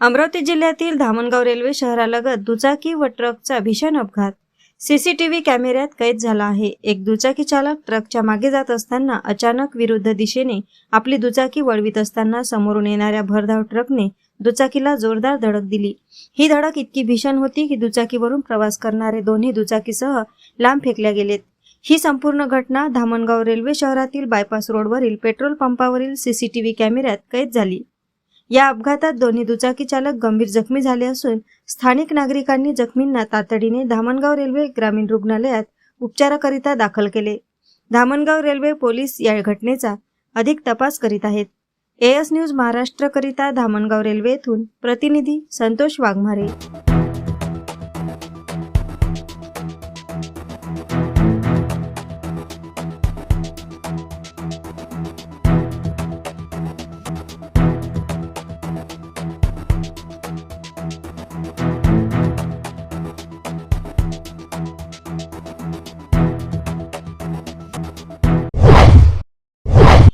अमरावती जिल्ह्यातील धामणगाव रेल्वे शहरालगत दुचाकी व ट्रकचा भीषण अपघात. सीसीटीव्ही कॅमेऱ्यात कैद झाला आहे. एक दुचाकी चालक ट्रकच्या मागे जात असताना अचानक विरुद्ध दिशेने आपली दुचाकी वळवित असताना समोरून येणाऱ्या भरधाव ट्रकने दुचाकीला जोरदार धडक दिली. ही धडक इतकी भीषण होती की दुचाकीवरून प्रवास करणारे दोन्ही दुचाकीसह लांब फेकल्या गेलेत. ही संपूर्ण घटना धामणगाव रेल्वे शहरातील बायपास रोडवरील पेट्रोल पंपावरील सीसीटीव्ही कॅमेऱ्यात कैद झाली. या अपघातात दोन्ही दुचाकी चालक गंभीर जखमी झाले असून स्थानिक नागरिकांनी जखमींना तातडीने धामणगाव रेल्वे ग्रामीण रुग्णालयात उपचाराकरिता दाखल केले. धामणगाव रेल्वे पोलीस या घटनेचा अधिक तपास करीत आहेत. एएस न्यूज महाराष्ट्रकरिता धामणगाव रेल्वे येथून प्रतिनिधी संतोष वाघमारे.